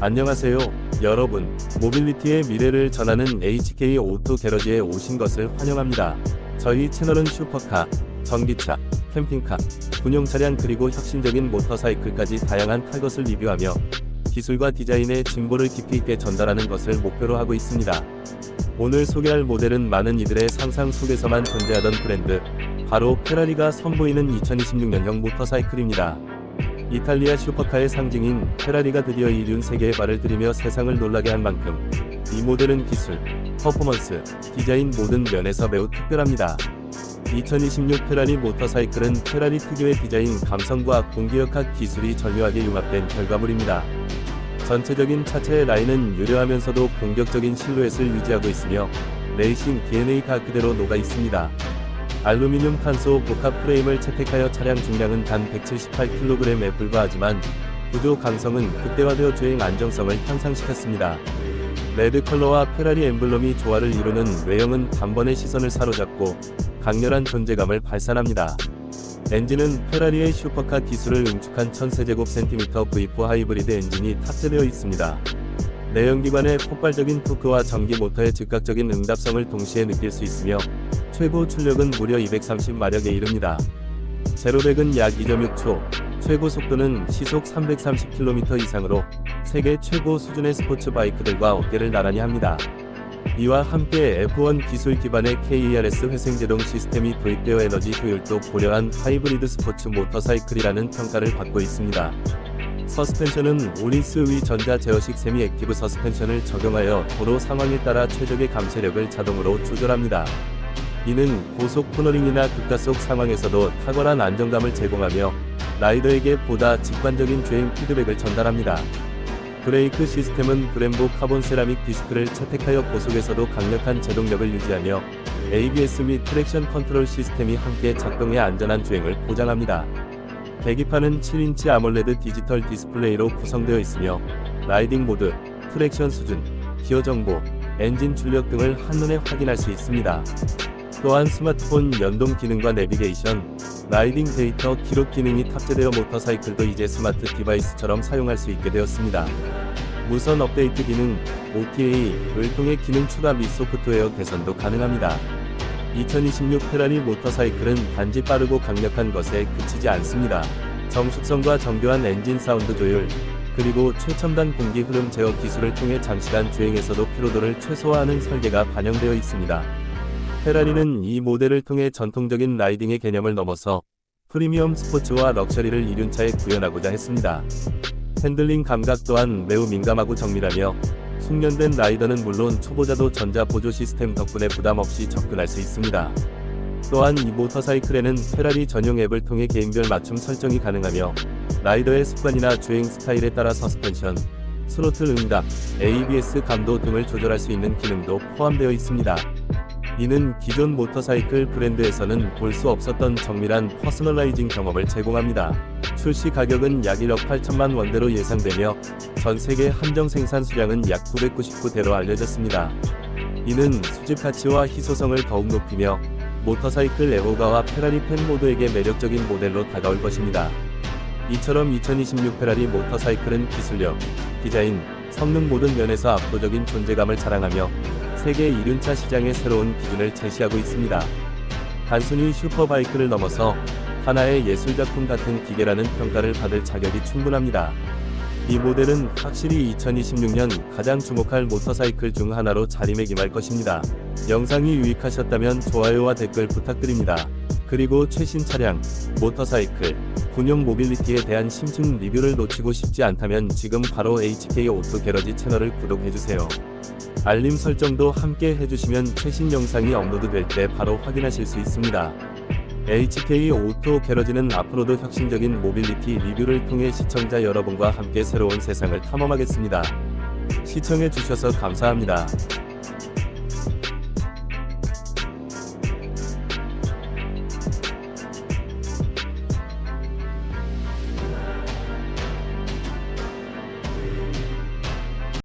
안녕하세요, 여러분. 모빌리티의 미래를 전하는 HK 오토 게러지에 오신 것을 환영합니다. 저희 채널은 슈퍼카, 전기차, 캠핑카, 군용 차량 그리고 혁신적인 모터사이클까지 다양한 탈 것을 리뷰하며 기술과 디자인의 진보를 깊이 있게 전달하는 것을 목표로 하고 있습니다. 오늘 소개할 모델은 많은 이들의 상상 속에서만 존재하던 브랜드, 바로 페라리가 선보이는 2026년형 모터사이클입니다. 이탈리아 슈퍼카의 상징인 페라리가 드디어 이륜 세계에 발을 들이며 세상을 놀라게 한 만큼 이 모델은 기술, 퍼포먼스, 디자인 모든 면에서 매우 특별합니다. 2026 페라리 모터사이클은 페라리 특유의 디자인 감성과 공기역학 기술이 절묘하게 융합된 결과물입니다. 전체적인 차체의 라인은 유려하면서도 공격적인 실루엣을 유지하고 있으며 레이싱 DNA가 그대로 녹아 있습니다. 알루미늄 탄소 복합 프레임을 채택하여 차량 중량은 단 178kg에 불과하지만 구조 강성은 극대화되어 주행 안정성을 향상시켰습니다. 레드 컬러와 페라리 엠블럼이 조화를 이루는 외형은 단번에 시선을 사로잡고 강렬한 존재감을 발산합니다. 엔진은 페라리의 슈퍼카 기술을 응축한 1000세제곱센티미터 V4 하이브리드 엔진이 탑재되어 있습니다. 내연기관의 폭발적인 토크와 전기 모터의 즉각적인 응답성을 동시에 느낄 수 있으며 최고 출력은 무려 230마력에 이릅니다. 제로백은 약 2.6초, 최고 속도는 시속 330km 이상으로 세계 최고 수준의 스포츠 바이크들과 어깨를 나란히 합니다. 이와 함께 F1 기술 기반의 KERS 회생제동 시스템이 도입되어 에너지 효율도 고려한 하이브리드 스포츠 모터사이클이라는 평가를 받고 있습니다. 서스펜션은 올리스 위 전자 제어식 세미 액티브 서스펜션을 적용하여 도로 상황에 따라 최적의 감쇄력을 자동으로 조절합니다. 이는 고속 코너링이나 급가속 상황에서도 탁월한 안정감을 제공하며 라이더에게 보다 직관적인 주행 피드백을 전달합니다. 브레이크 시스템은 브렘보 카본 세라믹 디스크를 채택하여 고속에서도 강력한 제동력을 유지하며 ABS 및 트랙션 컨트롤 시스템이 함께 작동해 안전한 주행을 보장합니다. 계기판은 7인치 아몰레드 디지털 디스플레이로 구성되어 있으며 라이딩 모드, 트랙션 수준, 기어 정보, 엔진 출력 등을 한눈에 확인할 수 있습니다. 또한 스마트폰 연동 기능과 내비게이션, 라이딩 데이터 기록 기능이 탑재되어 모터사이클도 이제 스마트 디바이스처럼 사용할 수 있게 되었습니다. 무선 업데이트 기능, OTA를 통해 기능 추가 및 소프트웨어 개선도 가능합니다. 2026 페라리 모터사이클은 단지 빠르고 강력한 것에 그치지 않습니다. 정숙성과 정교한 엔진 사운드 조율, 그리고 최첨단 공기 흐름 제어 기술을 통해 장시간 주행에서도 피로도를 최소화하는 설계가 반영되어 있습니다. 페라리는 이 모델을 통해 전통적인 라이딩의 개념을 넘어서 프리미엄 스포츠와 럭셔리를 이륜차에 구현하고자 했습니다. 핸들링 감각 또한 매우 민감하고 정밀하며 숙련된 라이더는 물론 초보자도 전자 보조 시스템 덕분에 부담 없이 접근할 수 있습니다. 또한 이 모터사이클에는 페라리 전용 앱을 통해 개인별 맞춤 설정이 가능하며 라이더의 습관이나 주행 스타일에 따라 서스펜션, 스로틀 응답, ABS 감도 등을 조절할 수 있는 기능도 포함되어 있습니다. 이는 기존 모터사이클 브랜드에서는 볼 수 없었던 정밀한 퍼스널라이징 경험을 제공합니다. 출시 가격은 약 1억 8천만 원대로 예상되며 전 세계 한정 생산 수량은 약 999대로 알려졌습니다. 이는 수집 가치와 희소성을 더욱 높이며 모터사이클 애호가와 페라리 팬 모두에게 매력적인 모델로 다가올 것입니다. 이처럼 2026 페라리 모터사이클은 기술력, 디자인, 성능 모든 면에서 압도적인 존재감을 자랑하며 세계 이륜차 시장의 새로운 기준을 제시하고 있습니다. 단순히 슈퍼바이크를 넘어서 하나의 예술작품 같은 기계라는 평가를 받을 자격이 충분합니다. 이 모델은 확실히 2026년 가장 주목할 모터사이클 중 하나로 자리매김할 것입니다. 영상이 유익하셨다면 좋아요와 댓글 부탁드립니다. 그리고 최신 차량, 모터사이클, 군용 모빌리티에 대한 심층 리뷰를 놓치고 싶지 않다면 지금 바로 HK 오토 게러지 채널을 구독해주세요. 알림 설정도 함께 해주시면 최신 영상이 업로드될 때 바로 확인하실 수 있습니다. HK 오토 게러지는 앞으로도 혁신적인 모빌리티 리뷰를 통해 시청자 여러분과 함께 새로운 세상을 탐험하겠습니다. 시청해주셔서 감사합니다.